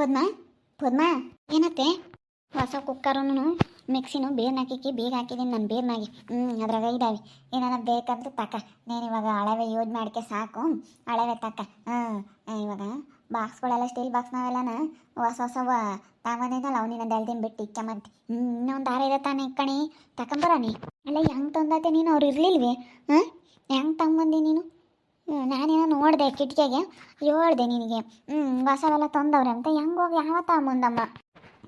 ಪದ್ಮ ಪದ್ಮ, ಏನತ್ತೆ? ಹೊಸ ಕುಕ್ಕರನ್ನು, ಮಿಕ್ಸಿನು ಬೇರ್ನ ಹಾಕಿಕ್ಕಿ ಬೇಗ ಹಾಕಿದ್ದೀನಿ, ನಾನು ಬೇರ್ನಾಗಿ ಹ್ಞೂ ಅದ್ರಾಗ ಇದ್ದಾವೆ ಏನಾರ ಬೇಕಂದ್ರೆ ತಕ್ಕ ನೀನು ಇವಾಗ ಅಳವೆ ಯೂಸ್ ಮಾಡ್ಕೆ ಸಾಕು. ಅಳವೆ ತಕ್ಕ. ಹಾಂ ಇವಾಗ ಬಾಕ್ಸ್ಗಳೆಲ್ಲ ಸ್ಟೀಲ್ ಬಾಕ್ಸ್ ನಾವೆಲ್ಲನ ಹೊಸ ಹೊಸವ ತಾಮನೇನಲ್ಲ ಅವನಿನ ಎಲ್ದಿನ ಬಿಟ್ಟು ಇಕ್ಕ ಮತ್ತೆ ಹ್ಞೂ ಇನ್ನೊಂದು ದಾರ ಇದೆ ತಾನೇ, ಕಣಿ. ತಕೊಂಬರಾನಿ ಅಲ್ಲ, ಹೆಂಗೆ ತಂದತೆ ನೀನು? ಅವ್ರು ಇರಲಿಲ್ವೇ? ಹಾಂ ಹೆಂಗೆ ತಗೊಂಬಂದಿ ನೀನು? ನಾನೇನೋ ನೋಡಿದೆ ಕಿಟಕಿಗೆ. ಹೇಳ್ದೆ ನಿನಗೆ. ಹ್ಞೂ ಹೊಸವೆಲ್ಲ ತಂದವ್ರೆ ಅಂತ. ಹೆಂಗೆ ಹೋಗಿ ಯಾವತ್ತ ಮುಂದಮ್ಮ?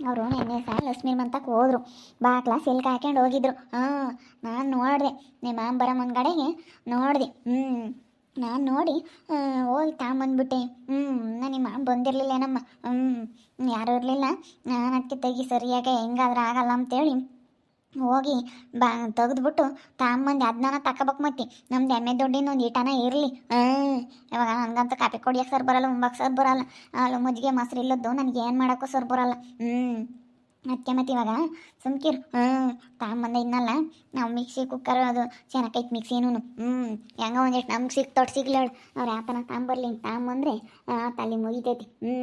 ಅವರು ನಿನ್ನೆ ಸಹ ಲಕ್ಷ್ಮೀರ್ ಮಂತಕ್ಕೆ ಹೋದ್ರು. ಬಾಕ್ಲ ಸಿಲ್ಕ್ ಹಾಕ್ಯಂಡು ಹೋಗಿದ್ರು. ಹಾಂ, ನಾನು ನೋಡಿದೆ. ನಿಮ್ಮ ಮಾಮ ಬರೋ ಮುಂದ್ಗಡೆಗೆ ನೋಡಿದೆ. ಹ್ಞೂ ನಾನು ನೋಡಿ ಹೋಗಿ ತಗೊಂಬಂದ್ಬಿಟ್ಟೆ. ಹ್ಞೂ ನಾನು ನಿಮ್ಮ ಮಾಮ ಬಂದಿರಲಿಲ್ಲೇನಮ್ಮ? ಹ್ಞೂ ಯಾರೂ ಇರಲಿಲ್ಲ. ನಾನು ಅದಕ್ಕೆ ತೆಗಿ ಸರಿಯಾಗಿ ಹೆಂಗಾದ್ರೂ ಆಗಲ್ಲ ಅಂತೇಳಿ ಹೋಗಿ ಬಾ, ತೆಗೆದ್ಬಿಟ್ಟು ತಾಂಬಂದು ಅದನ್ನ ತಗೋಬೇಕು ಮತ್ತೆ. ನಮ್ದು ಎಮ್ಮೆ ದುಡ್ಡಿನ ಒಂದು ಈಟನ ಇರಲಿ. ಇವಾಗ ನನಗಂತೂ ಕಾಪಿ ಕೊಡಿಯಕ್ಕೆ ಸರ್ ಬರಲ್ಲ ಉಂಬಕ್ಕೆ ಸರ್ ಬರಲ್ಲ. ಅಲ್ಲಿ ಮಜ್ಜಿಗೆ ಮೊಸರು ಇಲ್ಲದ್ದು ನನಗೆ ಏನು ಮಾಡೋಕ್ಕೂ ಸರ್ ಬರಲ್ಲ. ಹ್ಞೂ ಅದಕ್ಕೆ ಮತ್ತೆ ಇವಾಗ ಸುಮ್ಕಿರು. ಹ್ಞೂ ತಾಂಬಂದ ಇನ್ನಲ್ಲ ನಾವು ಮಿಕ್ಸಿ ಕುಕ್ಕರ್ ಅದು ಚೆನ್ನಾಗೈತೆ ಮಿಕ್ಸಿನೂ ಹ್ಞೂ ಹೆಂಗ ಒಂದಿಷ್ಟು ನಮ್ಗೆ ಸಿಕ್ ತೊಟ್ಟು ಸಿಗ್ಲಿ ಹೇಳು ಅವ್ರು ಯಾತನ ತಗೊಂಬರ್ಲಿ ತಾಂಬಂದ್ರೆ ತಲೆ ಮುಗಿತೈತಿ. ಹ್ಞೂ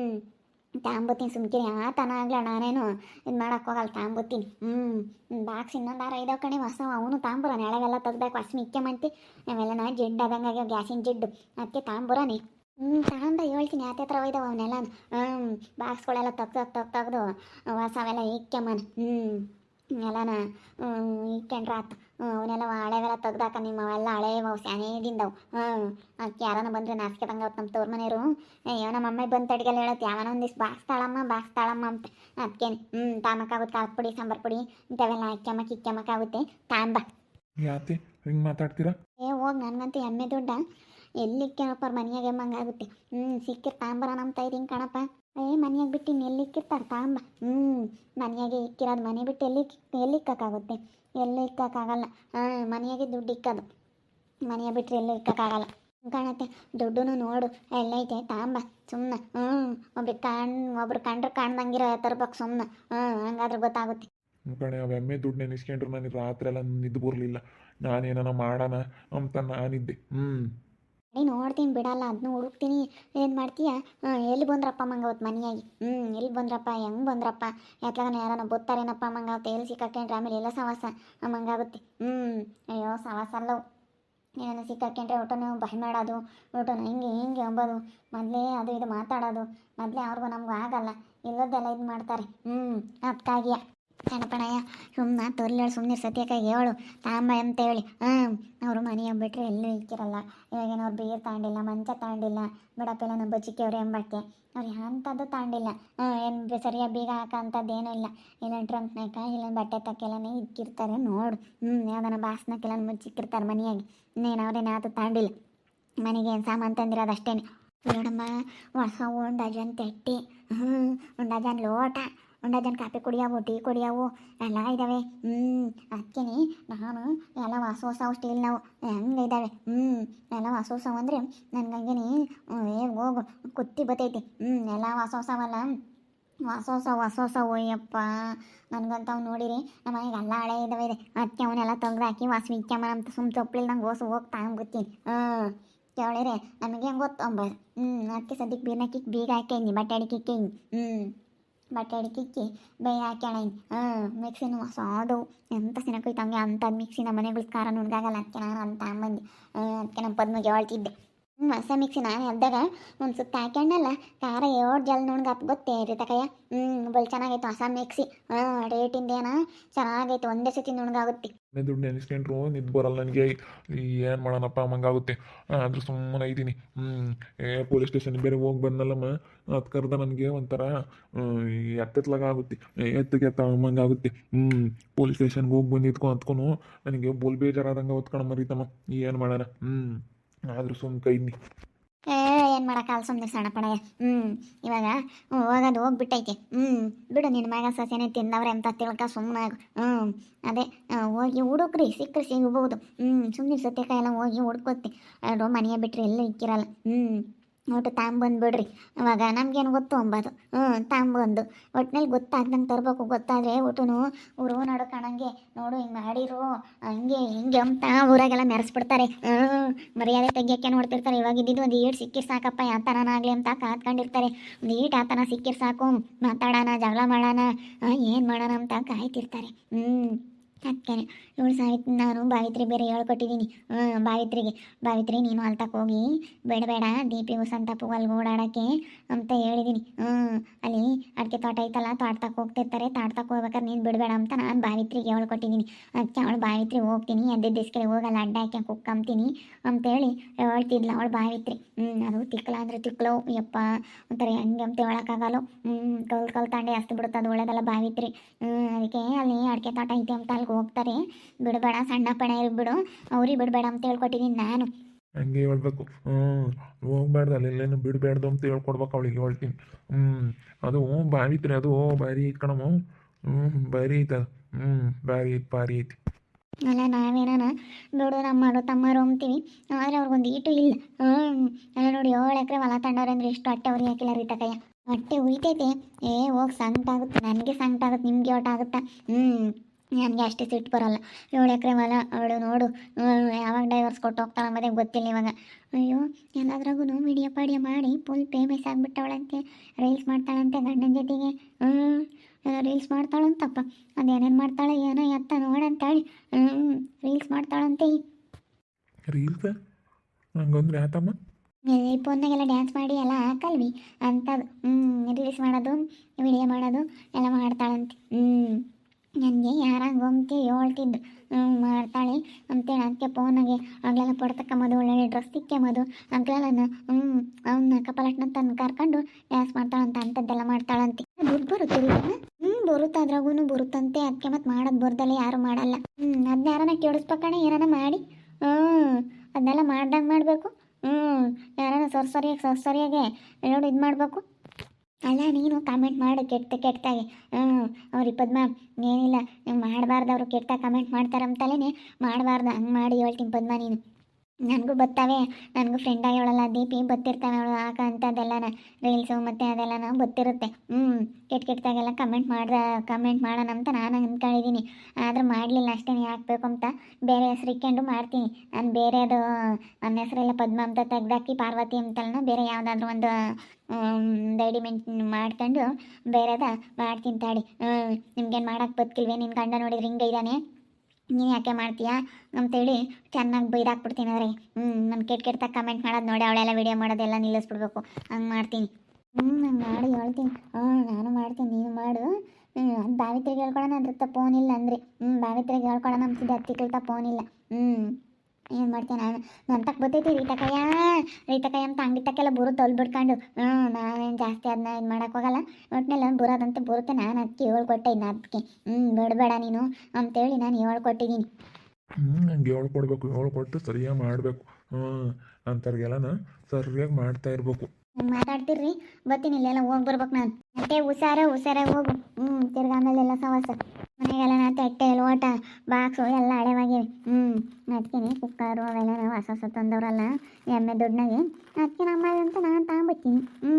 ತಗೊಂಬತ್ತೀನಿ ಸುಮ್ಕಿರಿ ಯಾತನ ಆಗ್ಲ ನಾನೇನು ಇದು ಮಾಡಕ್ಕೆ ಹೋಗಲ್ಲ ತಾಂಬತ್ತೀನಿ ಹ್ಞೂ ಬಾಕ್ಸ್ ಇನ್ನೊಂದು ಆರ ಐದೋ ಕಣೆ, ಹೊಸ ಅವನು ತಾಂಬುರ, ನೆಳವೆಲ್ಲ ತೆಗ್ದಾಕ ಹೊಸ ಮಿಕ್ಕೆ ಮಂತಿ ಅವೆಲ್ಲ ನಾ ಜಿಡ್ಡು ಆದಂಗೆ ಆಗ್ಯಾವ, ಗ್ಯಾಸಿನ ಜಿಡ್ಡು. ಅದಕ್ಕೆ ತಾಂಬುರನೇ. ಹ್ಞೂ ತಗೊಂಡ ಹೇಳ್ತೀನಿ ಯಾತ ಹತ್ರ ಒಯ್ದವ ಅವನ್ನೆಲ್ಲ ಹ್ಞೂ ಬಾಕ್ಸ್ಗಳೆಲ್ಲ ತೆಗ್ದು ತೆಗ್ದು ತೆಗ್ದು ಹೊಸವೆಲ್ಲ ಮನ್ ಹ್ಞೂ ಎಲ್ಲನ ಇಟ್ಕೊಂಡ್ರ ಆತು ಅವನ್ನೆಲ್ಲ ಹಳೆವೆಲ್ಲ ತೆಗ್ದಾಕ ನಿಮ್ಮ ಅವೆಲ್ಲ ಹಳೆ ಸ್ಯಾನೇದಿಂದವು ಹ್ಞೂ ಅಕ್ಕಿ ಯಾರನ್ನ ಬಂದರೆ ನಾಚಿಕೆ ತಂಗ ನಮ್ಮ ತೋರ್ ಮನೆಯವರು. ಅಯ್ಯೋ ನಮ್ಮ ಅಮ್ಮ ಬಂದು ತಡಿಗೆಲ್ಲ ಹೇಳತ್ತೆ ಯಾವನ ಒಂದಿಷ್ಟು ಬಾಸ್ತಾಳಮ್ಮ ಬಾಸ್ತಾಳಮ್ಮ ಅಂತ. ಅದಕ್ಕೇನೆ ಹ್ಞೂ ತಾಮಕ್ಕಾಗುತ್ತೆ ಖಾರದ ಪುಡಿ ಸಾಂಬಾರು ಪುಡಿ ಇಂಥವೆಲ್ಲ ಅಕ್ಕಮ್ಮಕ್ಕೆ ಇಕ್ಕಮ್ಮಕ್ಕಾಗುತ್ತೆ ತಾಂಬ. ಯಾತೆ ಹಿಂಗೆ ಮಾತಾಡ್ತೀರಾ? ಏ ಹೋಗಿ ನನಗಂತೂ ಎಮ್ಮೆ ದೊಡ್ಡ. ಎಲ್ಲಿ ಕೇಳಪ್ಪ ಮನೆಯಾಗ ಎಮ್ಮಂಗಾಗುತ್ತೆ ಹ್ಞೂ ಸಿಕ್ಕಿರ್ ತಾಂಬರ ನಮ್ಮ ತೈರಿ ಹಿಂಗೆ ಕಣಪ್ಪ. ಏ, ಮನೆಯಾಗ ಬಿಟ್ಟು ಇನ್ನು ಎಲ್ಲಿ ಇಕ್ಕಿರ್ತಾರೆ ತಾಂಬ ಹ್ಞೂ ಮನೆಯಾಗೆ ಇಕ್ಕಿರೋದು ಮನೆ ಬಿಟ್ಟು ಎಲ್ಲಿ ಎಲ್ಲಿ ಇಕ್ಕಾಗುತ್ತೆ ಎಲ್ಲೂ ಇಕ್ಕಾಗಲ್ಲ ಹಾಂ, ಮನೆಯಾಗೆ ದುಡ್ಡು ಇಕ್ಕೋದು. ಮನೆಯ ಬಿಟ್ಟರೆ ಎಲ್ಲೂ ಇಕ್ಕಾಗಲ್ಲ ಕಾಣತ್ತೆ ದುಡ್ಡು ನೋಡು. ಎಲ್ಲ ಐತೆ ತಾಂಬ ಸುಮ್ಮನೆ ಹ್ಞೂ ಒಬ್ರು ಕಾಣ್, ಒಬ್ರು ಕಂಡ್ರೆ ಕಾಣ್ದಂಗಿರೋ ತರ್ಬೇಕು ಸುಮ್ಮನೆ ಹ್ಞೂ ಹಂಗಾದ್ರೆ ಗೊತ್ತಾಗುತ್ತೆ. ಕಣೆ ಅವೆಮ್ಮೆ ದುಡ್ಡು ನೆನೆಸ್ಕೊಂಡ್ರು ನನಗೆ ರಾತ್ರಿ ಎಲ್ಲ ನಿದ್ದು ಬರಲಿಲ್ಲ. ನಾನೇನೋ ಮಾಡೋಣ ಅಂತ ನಾನಿದ್ದೆ. ಹ್ಞೂ ಅಡಿ ನೋಡ್ತೀನಿ ಬಿಡಲ್ಲ ಅದನ್ನೂ ಹುಡುಕ್ತೀನಿ. ಏನು ಮಾಡ್ತೀಯ? ಎಲ್ಲಿ ಬಂದ್ರಪ್ಪ ಮಂಗವತ್ತು ಮನೆಯಾಗಿ? ಹ್ಞೂ ಎಲ್ಲಿ ಬಂದ್ರಪ್ಪ, ಹೆಂಗೆ ಬಂದ್ರಪ್ಪ? ಯಾಕಂದ್ರೆ ಯಾರನ್ನ ಗೊತ್ತಾರೇನಪ್ಪ ಮಂಗಾವತ್ತು ಎಲ್ಲಿ ಸಿಕ್ಕಾಕೊಂಡ್ರೆ? ಆಮೇಲೆ ಎಲ್ಲ ಸವಾಸ ಮಂಗಾಗುತ್ತೆ. ಹ್ಞೂ ಅಯ್ಯೋ, ಸವಾಸ ಅಲ್ಲವು ಏನೋ ಸಿಕ್ಕಾಕೊಂಡ್ರೆ ಊಟನ ಬಾಯ್ ಮಾಡೋದು, ಊಟನ ಹಿಂಗೆ ಹಿಂಗೆ ಅಂಬೋದು. ಮೊದಲೇ ಅದು ಇದು ಮಾತಾಡೋದು. ಮೊದಲೇ ಅವ್ರಿಗೂ ನಮಗೂ ಆಗಲ್ಲ. ಇಲ್ಲದ್ದೆಲ್ಲ ಇದು ಮಾಡ್ತಾರೆ. ಹ್ಞೂ ಅದಕ್ಕಾಗಿಯ? ಕಣಪಣಯ್ಯ ಸುಮ್ಮನೆ ತೊರ್ಲಾಳು ಸುಮ್ಮನೆ ಸತ್ಯಕ್ಕಾಗಿ ಹೇಳು, ತಾಂಬ ಅಂತೇಳಿ ಹಾಂ ಅವರು ಮನೆಯ ಬಿಟ್ಟರೆ ಎಲ್ಲೂ ಇಕ್ಕಿರಲ್ಲ. ಇವಾಗೇನು ಅವ್ರು ಬೀರ್ ತಾಂಡಿಲ್ಲ, ಮಂಚ ತಾಂಡಿಲ್ಲ ಬಿಡಪ್ಪಿಲ್ಲ ನಮ್ಮ ಬಚ್ಚಿಕೆಯವ್ರು ಎಂಬಕ್ಕೆ ಅವ್ರು ಅಂಥದ್ದು ತಾಂಡಿಲ್ಲ. ಏನು ಸರಿಯಾಗಿ ಬೀಗ ಹಾಕೋಂಥದ್ದು ಇಲ್ಲ. ಇಲ್ಲ ಟ್ರಂಕ್ ನಾಯ್ಕ ಇಲ್ಲ ಬಟ್ಟೆ ತಕ್ಕೆಲ್ಲನೇ ಇಕ್ಕಿರ್ತಾರೆ, ನೋಡು. ಹ್ಞೂ ಯಾವ್ದಾನ ಬಾಸ್ನಕ್ಕೆಲ್ಲ ಮುಚ್ಚಿಕ್ಕಿರ್ತಾರೆ ಮನೆಯಾಗಿ. ಇನ್ನೇನು ಅವ್ರೇನು ಯಾವುದು ತಾಂಡಿಲ್ಲ. ಮನೆಗೆ ಏನು ಸಾಮಾನು ತಂದಿರೋದು ಅಷ್ಟೇ ನೋಡಮ್ಮ, ಹೊಸ ಒಂದು ಡಜನ್ ತಟ್ಟಿ. ಹ್ಞೂ ಒಂದು ಡಜನ್ ಲೋಟ. ಒಂದು ಡಜನ್ ಕಾಫಿ ಕುಡಿಯಾವು, ಟೀ ಕುಡಿಯಾವು, ಎಲ್ಲ ಇದ್ದಾವೆ ಹ್ಞೂ ಅದಕ್ಕೆ ನಾನು, ಎಲ್ಲ ಹೊಸ ಹೊಸವು ಸ್ಟೀಲ್ ನಾವು, ಹೆಂಗೆ ಇದ್ದಾವೆ ಹ್ಞೂ ಎಲ್ಲ ಹೊಸ ಹೊಸವು ಅಂದರೆ ನನಗಂಗೇನೆ ಏ, ಹೋಗು, ಕುತ್ತಿ ಬತ್ತೈತಿ. ಹ್ಞೂ ಎಲ್ಲ ಹೊಸ ಹೊಸವಲ್ಲ. ಹೊಸ ಹೊಸ ಹೊಸ ಹೊಸ ಓಯ್ಯಪ್ಪ ನನಗಂತವ್ ನೋಡಿರಿ, ನಮ್ಮ ಮನೆಗೆ ಎಲ್ಲ ಹಳೆ ಇದಾವೆ ಇದೆ. ಅದಕ್ಕೆ ಅವನ್ನೆಲ್ಲ ತೆಗ್ದು ಹಾಕಿ ವಾಸ ಇಕ್ಕಮ್ಮ ಅಂತ ಸುಮ್ಮ ನಂಗೆ ಓಸು ಹೋಗಿ ತಗೊಂಬತ್ತೀನಿ ಹಾಂ, ಕೇಳಿರಿ ನಮಗೆ ಹೆಂಗೆ ಗೊತ್ತಂಬ. ಹ್ಞೂ ಅದಕ್ಕೆ ಸದ್ಯಕ್ಕೆ ಬೀರ್ನಾಕಿ ಬೀಗ ಹಾಕೇನಿ ಬಟ್ಟೆ ಅಡಿಕೆ ಹ್ಞೂ ಬಟ್ಟೆ ಬೇಯ ಹಾಕ್ಯಾಣ ಹಾಂ ಮಿಕ್ಸಿನೂ ಹೊಸದು ಎಂತ ಸಿನಕೈತೆ ಹಂಗೆ ಅಂಥದ್ದು ಮಿಕ್ಸಿ ನಮ್ಮ ಮನೆಗಳ ಖಾರ ನುಣ್ಗಾಗಲ್ಲ ಅದಕ್ಕೆ ನಾನು ಅಂತ ತಗೊಂಬಂದು ಅದಕ್ಕೆ ನಮ್ಮ ಪದ್ಮಗೆ ಹೇಳ್ತಿದ್ದೆ. ಹೊಸ ಮಿಕ್ಸಿ ನಾನು ಎದ್ದಾಗ ಒಂದು ಸುತ್ತ ಹಾಕ್ಯಂಡಲ್ಲ, ಖಾರ ಏಳು ಜಲ್ ನುಣ್ಗಾಪ್ ಗೊತ್ತೇ ರೀ ತಕಯ್ಯ ಹ್ಞೂ ಬಲ್ ಚೆನ್ನಾಗೈತೆ ಹೊಸ ಮಿಕ್ಸಿ. ಹಾಂ ರೇಟಿಂದೇನ ಚೆನ್ನಾಗೈತೆ, ಒಂದೇ ಸತಿ ನುಣ್ಗಾಗುತ್ತೆ ದುಡ್ಡು ನೆನೆಸ್ಕೊಂಡ್ರು ನಿದ್ದು ಬರಲ್ಲ ನನಗೆ. ಏನು ಮಾಡೋಣಪ್ಪ ಮಂಗಾಗುತ್ತೆ ಆದರೂ ಸುಮ್ಮನೆ ಇದ್ದೀನಿ ಹ್ಞೂ ಏ, ಪೊಲೀಸ್ ಸ್ಟೇಷನ್ ಬೇರೆ ಹೋಗಿ ಬಂದಲ್ಲಮ್ಮ ಅದು ಕರೆದ ನನಗೆ ಒಂಥರ ಆಗುತ್ತೆ. ಎತ್ತಗೆ ಎತ್ತ ಮಂಗಾಗುತ್ತೆ ಹ್ಞೂ ಪೊಲೀಸ್ ಸ್ಟೇಷನ್ಗೆ ಹೋಗಿ ಬಂದಿದ್ಕೊ ಅಂದ್ಕೊನು ನನಗೆ ಬೋಲ್ ಬೇಜಾರಾದಂಗೆ ಹೊತ್ಕೊಂಡು ಮರಿತಮ್ಮ. ಏನು ಮಾಡೋಣ? ಹ್ಞೂ ಆದ್ರೂ ಸುಮ್ ಕೈನಿ ಏ, ಏನು ಮಾಡೋಕ್ಕಾಗಲ್ಲ ಸುಮ್ಮನೆ ಸಣ್ಣ ಪಣಯ್ಯ ಹ್ಞೂ ಇವಾಗ ಹೋಗೋದು, ಹೋಗ್ಬಿಟ್ಟೈತಿ. ಹ್ಮ್, ಬಿಡು ನಿನ್ನ ಮಗ ಸಸ್ಯನೆ ತಿಂದವ್ರೆ ಅಂತ ತಿಳ್ಕ ಸುಮ್ಮನೆ ಹ್ಮ್, ಅದೇ ಹೋಗಿ ಹುಡುಕ್ರಿ, ಸಿಕ್ಕ್ರಿ, ಸಿಗ್ಬೋದು. ಹ್ಮ್ ಸುಮ್ಮನೆ ಸತ್ಯಕಾಯಿ ಎಲ್ಲ ಹೋಗಿ ಹುಡ್ಕೋತಿ ಅಡೋ ಮನೆಯ ಬಿಟ್ಟರೆ ಎಲ್ಲೂ ಇಕ್ಕಿರಲ್ಲ. ಹ್ಞೂ ಒಟ್ಟು ತಾಂಬಂದ್ಬಿಡ್ರಿ ಅವಾಗ ನಮ್ಗೇನು ಗೊತ್ತು ಅಂಬೋದು. ಹ್ಞೂ ತಾಂಬಂದು ಒಟ್ನಲ್ಲಿ ಗೊತ್ತಾಗ್ದಂಗೆ ತರಬೇಕು. ಗೊತ್ತಾದರೆ ಊಟನು ಊರು ನಡು ಕಾಣಂಗೆ. ನೋಡು, ಹಿಂಗೆ ಮಾಡಿರು. ಹಂಗೆ, ಹಿಂಗೆ ಅಂತ ಊರಾಗೆಲ್ಲ ಮೆರೆಸ್ಬಿಡ್ತಾರೆ. ಹ್ಞೂ ಮರ್ಯಾದೆ ತೆಗಿಯೋಕ್ಕೆ ನೋಡ್ತಿರ್ತಾರೆ. ಇವಾಗ ಇದ್ದಿದ್ದು ಒಂದು ಈಟ್ ಸಿಕ್ಕಿರ್ ಸಾಕಪ್ಪ. ಯಾತನಾಗಲಿ ಅಂತ ಕಾತ್ಕೊಂಡಿರ್ತಾರೆ ಒಂದು ಈಟ್ ಆತನ ಸಿಕ್ಕಿರ್ ಸಾಕು. ಮಾತಾಡೋಣ ಜಗಳ ಮಾಡೋಣ ಏನು ಮಾಡೋಣ ಅಂತ ಕಾಯ್ತಿರ್ತಾರೆ. ಹ್ಞೂ ಅದಕ್ಕೆ ಇವಳು ಸಾವಿತ್ರಿ ನಾನು ಬಾವಿತ್ರಿ ಬೇರೆ ಹೇಳ್ಕೊಟ್ಟಿದ್ದೀನಿ ಹ್ಞೂ ಬಾವಿತ್ರಿಗೆ ಬಾವಿತ್ರಿ ನೀನು ಅಲ್ತಕ್ಕೆ ಹೋಗಿ ಬೇಡಬೇಡ ಬೇಡ ದೀಪಿಗೂ ಸಂತಾಪಗೂ ಅಲ್ಲಿ ಓಡಾಡೋಕ್ಕೆ ಅಂತ ಹೇಳಿದ್ದೀನಿ ಹ್ಞೂ ಅಲ್ಲಿ ಅಡಿಕೆ ತೋಟ ಐತಲ್ಲ ತೋಟಕ್ಕೆ ಹೋಗ್ತಿರ್ತಾರೆ ತೋಟಕ್ಕೆ ಹೋಗ್ಬೇಕಾದ್ರೆ ನೀನು ಬಿಡಬೇಡ ಅಂತ ನಾನು ಬಾವಿತ್ರಿಗೆ ಹೇಳ್ಕೊಟ್ಟಿದ್ದೀನಿ ಅದಕ್ಕೆ ಅವಳು ಬಾವಿತ್ರಿ ಹೋಗ್ತೀನಿ ಎದ್ದೆ ದಿಸ್ಕಲ್ಲಿ ಹೋಗಲ್ಲ, ಅಡ್ಡ ಹಾಕಿ ಕುಕ್ಕಂತೀನಿ ಅಂತೇಳಿ ಹೇಳ್ತಿದ್ಲ ಅವಳು ಬಾವಿತ್ರಿ ಹ್ಞೂ ಅದು ತಿಕ್ಕಲ ಅಂದರೆ ತಿಕ್ಕಲು, ಯಪ್ಪ, ಒಂಥರ ಹೆಂಗೆ ಅಂತ ಹೇಳೋಕ್ಕಾಗಲ್ಲ. ಹ್ಞೂ ಕಲ್ ಕಲ್ ತಾಂಡೆ ಅಷ್ಟು ಬಿಡುತ್ತೆ, ಅದು ಒಳ್ಳೇದಲ್ಲ ಬಾವಿತ್ರಿ ಹ್ಞೂ ಅದಕ್ಕೆ ಅಲ್ಲಿ ಅಡಿಕೆ ತೋಟ ಐತೆ ಅಂತ ಹೋಗ್ತಾರೆ. ಬಿಡಬೇಡ ಸಣ್ಣ ಪಣ ಬಿಡು ಅವ್ರಿಗೆ ಬಿಡಬೇಡ ಅಂತ ಹೇಳ್ಕೊಟ್ಟಿದ್ದೀನಿ ನಾನು. ಹಂಗೆ ಹೇಳ್ಬೇಕು. ಹ್ಞೂ ಹೋಗ್ಬಾರ್ದು ಅಲ್ಲೆಲ್ಲೇನು ಬಿಡಬೇಡ್ದು ಅಂತ ಹೇಳ್ಕೊಡ್ಬೇಕು ಅವಳಿಗೆ ಹೇಳ್ತೀನಿ. ಹ್ಞೂ ಅದು ಬಾವಿತ್ರಿ ಅದು ಭಾರಿ ಐತೆ ಕಣಮ್ಮ. ಹ್ಞೂ ಭಾರಿ ಐತೆ ಅದು. ಹ್ಞೂ ಭಾರಿ ಐತೆ ಭಾರಿ ಐತಿ. ಅಲ್ಲ ನಾವೇನಾನ ಬಿಡು ನಮ್ಮ ಮಾಡು ತಮ್ಮರು ಅಂತೀವಿ. ಆದರೆ ಅವ್ರಿಗೊಂದು ಈಟು ಇಲ್ಲ. ಹ್ಞೂ ಅಲ್ಲ ನೋಡಿ ಏಳು ಎಕರೆ ಹೊಲ ತಂಡವ್ರೆ ಅಂದ್ರೆ ಎಷ್ಟು ಹೊಟ್ಟೆ ಅವ್ರಿಗೆ ಹಾಕಿಲ್ಲ ರೀ ತಕಯ್ಯ. ಹೊಟ್ಟೆ ಉರಿತೈತೆ. ಏ ಹೋಗಿ ಸಂಕಟ ಆಗುತ್ತೆ ನನಗೆ ಸಂಕಟ ಆಗುತ್ತೆ ನಿಮಗೆ ಒಟ್ಟು ಆಗುತ್ತಾ ಹ್ಞೂ ನನಗೆ ಅಷ್ಟೇ ಸಿಟ್ಟು ಬರಲ್ಲ. ಏಳು ಎಕರೆ ಹೊಲ ಅವಳು ನೋಡು ಯಾವಾಗ ಡೈವರ್ಸ್ ಕೊಟ್ಟು ಹೋಗ್ತಾಳೆ ಅಂಬೋದೇ ಗೊತ್ತಿಲ್ಲ ಇವಾಗ. ಅಯ್ಯೋ ಎಲ್ಲದ್ರಾಗೂ ವಿಡಿಯೋ ಪಾಡಿಯ ಮಾಡಿ ಫುಲ್ ಫೇಮಸ್ ಆಗಿಬಿಟ್ಟವಳಂತೆ ರೀಲ್ಸ್ ಮಾಡ್ತಾಳಂತೆ ಗಂಡನ ಜೊತೆಗೆ. ಹ್ಞೂ ರೀಲ್ಸ್ ಮಾಡ್ತಾಳಂತಪ್ಪ. ಅದೇನೇನು ಮಾಡ್ತಾಳೆ ಏನೋ ಎತ್ತ ನೋಡಂತೇಳಿ. ಹ್ಞೂ ರೀಲ್ಸ್ ಮಾಡ್ತಾಳಂತೆ ರೀಲ್ಸ್ ಆತಮ್ಮ? ಈ ಫೋನ್ನಾಗೆಲ್ಲ ಡ್ಯಾನ್ಸ್ ಮಾಡಿ ಎಲ್ಲ ಹಾಕಲ್ವಿ ಅಂಥದ್ದು ಹ್ಞೂ ರೀಲ್ಸ್ ಮಾಡೋದು ವಿಡಿಯೋ ಮಾಡೋದು ಎಲ್ಲ ಮಾಡ್ತಾಳಂತೆ. ಹ್ಞೂ ನನಗೆ ಯಾರಾಗ ಗೊಮ್ತಿ ಹೇಳ್ತಿದ್ದು ಮಾಡ್ತಾಳೆ. ಅಂತೇಳಿ ಅದಕ್ಕೆ ಫೋನಾಗೆ ಆಗ್ಲೆಲ್ಲ ಮದು ಒಳ್ಳೊಳ್ಳೆ ಡ್ರೆಸ್ ತಿಕ್ಕೊಂಬೋದು ಆಗ್ಲೆಲ್ಲ ಹ್ಞೂ ಅವನ್ನ ಕಪಾಲಟ್ನ ತಂದು ಕರ್ಕೊಂಡು ಡ್ಯಾನ್ಸ್ ಮಾಡ್ತಾಳಂತ ಅಂಥದ್ದೆಲ್ಲ ಮಾಡ್ತಾಳಂತೆ. ದುಡ್ಡು ಬರುತ್ತೆ ಹ್ಞೂ ಬರುತ್ತೆ? ಅದ್ರಾಗೂ ಬರುತ್ತಂತೆ. ಅದಕ್ಕೆ ಮತ್ತೆ ಮಾಡೋದು ಬರ್ದಲ್ಲ ಯಾರು ಮಾಡಲ್ಲ. ಹ್ಞೂ ಅದನ್ನ ಯಾರನ್ನ ಕೇಳಿಸ್ಬೇಕಣ ಏನಾರ ಮಾಡಿ. ಹ್ಞೂ ಅದನ್ನೆಲ್ಲ ಮಾಡ್ದಂಗೆ ಮಾಡಬೇಕು. ಹ್ಞೂ ಯಾರನ್ನ ಸರ್ ಸರಿಯಾಗಿ ಸರ್ ಸರಿಯಾಗಿ ನೋಡಿ ಇದು ಮಾಡಬೇಕು ಅಲ್ಲ, ನೀನು ಕಾಮೆಂಟ್ ಮಾಡು ಕೆಟ್ಟ ಕೆಟ್ಟಾಗಿ ಹ್ಞೂ ಅವ್ರಿಗೆ ಪದ್ಮ ಏನಿಲ್ಲ, ಮಾಡಬಾರ್ದು, ಅವರು ಕೆಟ್ಟ ಕಮೆಂಟ್ ಮಾಡ್ತಾರಂತಲೇ ಮಾಡಬಾರ್ದು. ಹಂಗೆ ಮಾಡಿ ಹೇಳ್ತೀನಿ ಪದ್ಮ ನೀನು. ನನಗೂ ಬತ್ತಾವೆ. ನನಗೂ ಫ್ರೆಂಡ್ ಆಗ್ಯವಳಲ್ಲ, ದೀಪಿ ಬರ್ತಿರ್ತಾನೆ ಅವಳು ಆಕ ಅಂಥದ್ದೆಲ್ಲನ ರೀಲ್ಸು ಮತ್ತು ಅದೆಲ್ಲನ ಗೊತ್ತಿರುತ್ತೆ ಹ್ಞೂ ಕೆಟ್ಟ ಕೆಟ್ಟದಾಗೆಲ್ಲ ಕಮೆಂಟ್ ಮಾಡ್ದ ಕಮೆಂಟ್ ಮಾಡೋಣ ಅಂತ ನಾನು ಅಂದ್ಕೊಂಡಿದ್ದೀನಿ ಆದ್ರೆ ಮಾಡಲಿಲ್ಲ ಅಷ್ಟೇ ಹಾಕ್ಬೇಕು ಅಂತ. ಬೇರೆ ಹೆಸ್ರು ಇಕ್ಕೊಂಡು ಮಾಡ್ತೀನಿ. ನಾನು ಬೇರೆದು, ನನ್ನ ಹೆಸರೆಲ್ಲ ಪದ್ಮ ಅಂತ ತೆಗ್ದಾಕಿ, ಪಾರ್ವತಿ ಅಂತಲ್ಲ ಬೇರೆ ಯಾವುದಾದ್ರೂ ಒಂದು ಡೈಡಿಮೆಂಟ್ ಮಾಡ್ಕೊಂಡು ಬೇರೆದ ಮಾಡ್ತೀನಿ ತಾಡಿ ನಿಮ್ಗೇನು ಮಾಡೋಕ್ಕೆ ಬದುಕಿಲ್ವೇ? ನಿನ್ನ ಗಂಡ ನೋಡಿದ್ರೆ ಹಿಂಗೆ ಇದ್ದಾನೆ ನೀನು ಯಾಕೆ ಮಾಡ್ತೀಯಾ? ಅಂತೇಳಿ ಚೆನ್ನಾಗಿ ಬೈದಾಕ್ಬಿಡ್ತೀನಿ ಅವ್ರಿಗೆ ಹ್ಞೂ ನಾನು ಕೆಟ್ಟ ಕೆಟ್ಟದಾಗ ಕಮೆಂಟ್ ಮಾಡೋದು ನೋಡಿ ಅವಳೆಲ್ಲ ವಿಡಿಯೋ ಮಾಡೋದೆಲ್ಲ ನಿಲ್ಲಿಸ್ಬಿಡ್ಬೇಕು. ಹಂಗೆ ಮಾಡ್ತೀನಿ. ಹ್ಞೂ ನಾನು ಮಾಡಿ, ಹೇಳ್ತೀನಿ. ಹ್ಞೂ ನಾನು ಮಾಡ್ತೀನಿ, ನೀನು ಮಾಡು. ಹ್ಞೂ ಅದು ಬಾವಿತ್ರಿಗೆ ಹೇಳ್ಕೊಳ್ಳೋಣ ಅದ್ರ ಫೋನ್ ಇಲ್ಲ ಅಂದರೆ. ಹ್ಞೂ ಬಾವಿತ್ರಿಗೆ ಹೇಳ್ಕೊಳ್ಳೋಣ ಅಂತಿದ್ದೆ ಹತ್ತಿಕ್ಕಿಳ್ತ ಫೋನ್ ಇಲ್ಲ. ಹ್ಞೂ ಏನು ಮಾಡ್ತೀನಿ ನಾನು? ನನ್ನ ತಕ್ಕ ಬರ್ತೈತಿ ರೀತಕಯ್ಯ. ರೀತಕಯ್ಯ ಅಂತ ಅಂಗಡಿ ತಕ್ಕೆಲ್ಲ ಬರು ತೊಲ್ ಬಿಡ್ಕೊಂಡು ಹ್ಞೂ ನಾನೇನು ಜಾಸ್ತಿ ಅದನ್ನ ಇದು ಮಾಡೋಕೆ ಹೋಗಲ್ಲ. ಒಂದು ಬರೋದಂತೆ ಬರುತ್ತೆ ನಾನು ಅದಕ್ಕೆ ಹೇಳ್ಕೊಟ್ಟೆ ಇನ್ನು ಅದಕ್ಕೆ ಹ್ಞೂ ಬಿಡಬೇಡ ನೀನು ಅಂತೇಳಿ ನಾನು ಹೇಳ್ಕೊಟ್ಟಿದ್ದೀನಿ ಹ್ಞೂ ಕೊಡಬೇಕು. ಹೇಳ್ಕೊಡ್ಬೇಕು ಹೇಳ್ಕೊಟ್ಟು ಸರಿಯಾಗಿ ಮಾಡಬೇಕು. ಹ್ಞೂ ಅಂತರ್ಗೆಲ್ಲ ಸರಿಯಾಗಿ ಮಾಡ್ತಾ ಇರ್ಬೇಕು. ಮಾತಾಡ್ತಿರ್ರಿ. ಬರ್ತೀನಿ ಇಲ್ಲೆಲ್ಲ ಹೋಗಿ ಬರ್ಬೇಕು ನಾನು. ಮತ್ತೆ ಹುಷಾರ ಹುಷಾರಾಗಿ ಹೋಗು. ಹ್ಞೂ ತಿರ್ಗಾ ಆಮೇಲೆ ಎಲ್ಲ ಸಮಸ್ಯೆ ಮನೆಗೆಲ್ಲ ನಾ ತಟ್ಟೆ, ಲೋಟ ಬಾಕ್ಸು ಎಲ್ಲ ಹಳೆವಾಗಿವೆ. ಹ್ಞೂ ಅದಕ್ಕೆ ಕುಕ್ಕರು ಅವೆಲ್ಲ ನಾವು ಹೊಸ ಹೊಸ ತಂದವರಲ್ಲ, ಎಮ್ಮೆ ದುಡ್ಡನಾಗೆ. ಅದಕ್ಕೆ ನಮ್ಮ ಅಂತ ನಾನು ತಗೊಂಬತ್ತೀನಿ ಹ್ಞೂ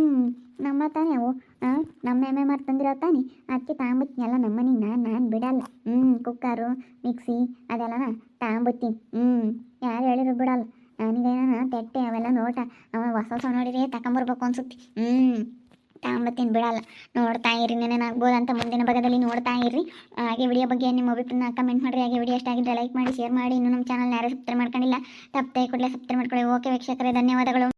ನಮ್ಮ ತಾನೇ ಅವು. ನಮ್ಮ ಎಮ್ಮೆ ಮಾರು ತಂದಿರೋ ತಾನೆ. ಅದಕ್ಕೆ ತಗೊಂಬತ್ತೀನಿ ಎಲ್ಲ ನಮ್ಮ ಮನೆಗೆ ನಾನು ನಾನು ಬಿಡಲ್ಲ. ಹ್ಞೂ ಕುಕ್ಕರು, ಮಿಕ್ಸಿ ಅದೆಲ್ಲನ ತಗೊಂಬತ್ತೀನಿ ಹ್ಞೂ ಯಾರು ಹೇಳಿದ್ರು ಬಿಡಲ್ಲ. ನನಗೇನ ತಟ್ಟೆ ಅವೆಲ್ಲ ನೋಟ ಅವ ಹೊಸ ಹೊಸ ನೋಡಿದ್ರೆ ತಗೊಂಬರ್ಬೇಕು ಅನ್ಸುತ್ತೆ. ಹ್ಞೂ ತಗೊಂಬತ್ತೀನಿ ಬಿಡಲ್ಲ. ನೋಡ್ತಾ ಇರಿ ನೆನೇನಾಗ್ಬೋದು ಅಂತ ಮುಂದಿನ ಭಾಗದಲ್ಲಿ ನೋಡ್ತಾ ಇರ್ರಿ. ಹಾಗೆ ವಿಡಿಯೋ ಬಗ್ಗೆ ನಿಮ್ಮ ಅಭಿಪ್ರಾಯ ಕಮೆಂಟ್ ಮಾಡಿರಿ. ಹಾಗೆ ವಿಡಿಯೋ ಇಷ್ಟ ಲೈಕ್ ಮಾಡಿ ಶೇರ್ ಮಾಡಿ. ಇನ್ನೂ ನಮ್ಮ ಚಾನಲ್ ಯಾರು ಸಬ್ಸ್ಕ್ರೈಬ್ ಮಾಡ್ಕೊಂಡಿಲ್ಲ, ತಪ್ಪದೆ ಕೂಡಲೇ ಸಬ್ಸ್ಕ್ರೈಬ್ ಮಾಡ್ಕೊಳ್ಳಿ. ಓಕೆ ವೀಕ್ಷಕರೇ, ಧನ್ಯವಾದಗಳು.